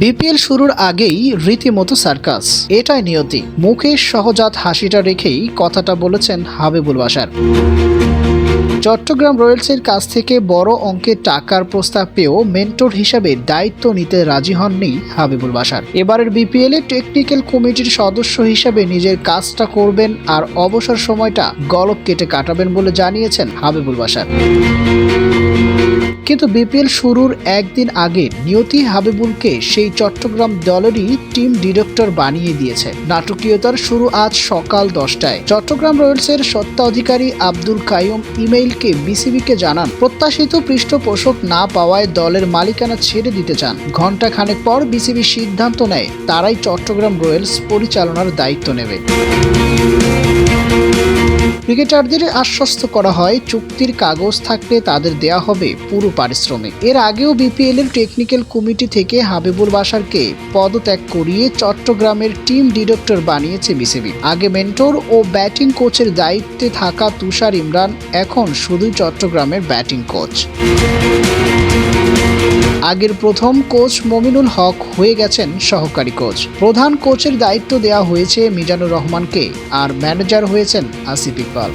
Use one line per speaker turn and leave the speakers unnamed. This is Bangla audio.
বিপিএল শুরুর আগেই রীতিমতো সার্কাস। এটাই নিয়তি। মুখের সহজাত হাসিটা রেখেই কথাটা বলেছেন হাবিবুল বাসার চট্টগ্রাম রয়্যালসের কাছ থেকে বড় অঙ্কের টাকার প্রস্তাব পেয়েও মেন্টর হিসাবে দায়িত্ব নিতে রাজি হননি হাবিবুল বাসার এবারের বিপিএল এ টেকনিক্যাল কমিটির সদস্য হিসাবে নিজের কাজটা করবেন আর অবসর সময়টা গলপ কেটে কাটাবেন বলে জানিয়েছেন হাবিবুল বাসার কিন্তু বিপিএল শুরুর একদিন আগে নিয়তি হাবিবুলকে সেই চট্টগ্রাম দলেরই টিম ডিরেক্টর বানিয়ে দিয়েছে। নাটকীয়তার শুরু আজ সকাল দশটায়। চট্টগ্রাম রয়্যালসের সত্ত্বাধিকারী আব্দুল কাইম ইমেইলকে বিসিবিকে জানান, প্রত্যাশিত পৃষ্ঠপোষক না পাওয়ায় দলের মালিকানা ছেড়ে দিতে চান। ঘণ্টা খানেক পর বিসিবি সিদ্ধান্ত নেয়, তারাই চট্টগ্রাম রয়্যালস পরিচালনার দায়িত্ব নেবে। ক্রিকেটারদের আশ্বস্ত করা হয়, চুক্তির কাগজ থাকলে তাদের দেয়া হবে পুরো পারিশ্রমিক। এর আগেও বিপিএল এর টেকনিক্যাল কমিটি থেকে হাবিবুল বাসারকে পদত্যাগ করিয়ে চট্টগ্রামের টিম ডিরেক্টর বানিয়েছে বিসিবি। আগে মেন্টর ও ব্যাটিং কোচের দায়িত্বে থাকা তুষার ইমরান, এখন শুধুই চট্টগ্রামের ব্যাটিং কোচ। আগের প্রথম কোচ মমিনুল হক হয়ে গেছেন সহকারী কোচ। প্রধান কোচের দায়িত্ব দেওয়া হয়েছে মিজানুর রহমানকে, আর ম্যানেজার হয়েছেন আসিফ ইকবাল।